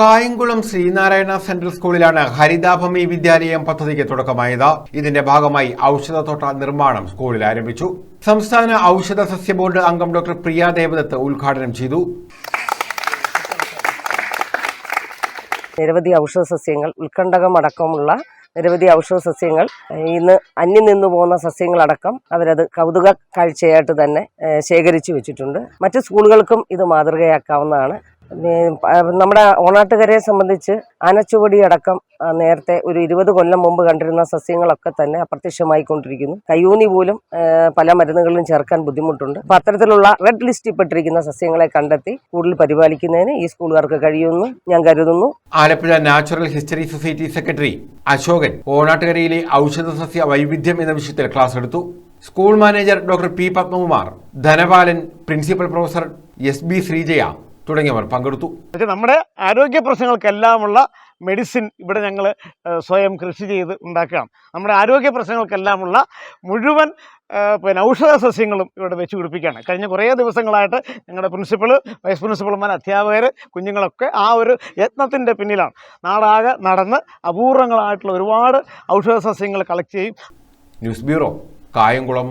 Kayamkulam Sreenarayana central സ്കൂളിലാണ് ഹരിതാഭമി വിദ്യാലയം പദ്ധതിക്ക് തുടക്കമായത്. ഇതിന്റെ ഭാഗമായി ഔഷധത്തോട്ട നിർമ്മാണം സ്കൂളിൽ ആരംഭിച്ചു. സംസ്ഥാന ഔഷധ സസ്യ ബോർഡ് അംഗം ഡോക്ടർ പ്രിയ ദേവദത്ത് ഉദ്ഘാടനം ചെയ്തു. നിരവധി ഔഷധ സസ്യങ്ങൾ ഉത്കണ്ഠകമടക്കമുള്ള നിരവധി ഔഷധ സസ്യങ്ങൾ ഇന്ന് അന്യം നിന്നു പോകുന്ന സസ്യങ്ങളടക്കം അവരത് കൗതുക കാഴ്ചയായിട്ട് തന്നെ ശേഖരിച്ചു വെച്ചിട്ടുണ്ട്. മറ്റ് സ്കൂളുകൾക്കും ഇത് മാതൃകയാക്കാവുന്നതാണ്. നമ്മുടെ ഓണാട്ടുകരയെ സംബന്ധിച്ച് ആനച്ചുവടി അടക്കം നേരത്തെ ഒരു ഇരുപത് കൊല്ലം മുമ്പ് കണ്ടിരുന്ന സസ്യങ്ങളൊക്കെ തന്നെ അപ്രത്യക്ഷമായിക്കൊണ്ടിരിക്കുന്നു. കയ്യൂന്നി പോലും പല മരുന്നുകളിലും ചേർക്കാൻ ബുദ്ധിമുട്ടുണ്ട്. അപ്പം അത്തരത്തിലുള്ള റെഡ് ലിസ്റ്റിൽ പെട്ടിരിക്കുന്ന സസ്യങ്ങളെ കണ്ടെത്തി കൂടുതൽ പരിപാലിക്കുന്നതിന് ഈ സ്കൂളുകാർക്ക് കഴിയുമെന്ന് ഞാൻ കരുതുന്നു. Alappuzha natural history society secretary Ashokan ഓണാട്ടുകരയിലെ ഔഷധ സസ്യ വൈവിധ്യം എന്ന വിഷയത്തിൽ ക്ലാസ് എടുത്തു. School manager doctor P Padmakumar Dhanapalan principal professor S B Sreejaya തുടങ്ങിയവർ പങ്കെടുത്തു. നമ്മുടെ ആരോഗ്യ പ്രശ്നങ്ങൾക്കെല്ലാമുള്ള മെഡിസിൻ ഇവിടെ ഞങ്ങൾ സ്വയം കൃഷി ചെയ്ത് ഉണ്ടാക്കുകയാണ്. നമ്മുടെ ആരോഗ്യ പ്രശ്നങ്ങൾക്കെല്ലാമുള്ള മുഴുവൻ പിന്നെ ഔഷധ സസ്യങ്ങളും ഇവിടെ വെച്ച് പിടിപ്പിക്കുകയാണ്. കഴിഞ്ഞ കുറേ ദിവസങ്ങളായിട്ട് ഞങ്ങളുടെ പ്രിൻസിപ്പൾ വൈസ് പ്രിൻസിപ്പൾമാർ അധ്യാപകർ കുഞ്ഞുങ്ങളൊക്കെ ആ ഒരു യത്നത്തിന്റെ പിന്നിലാണ്. നാടാകെ നടന്ന് അപൂർവങ്ങളായിട്ടുള്ള ഒരുപാട് ഔഷധ സസ്യങ്ങൾ കളക്ട് ചെയ്യും. News bureau Kayamkulam.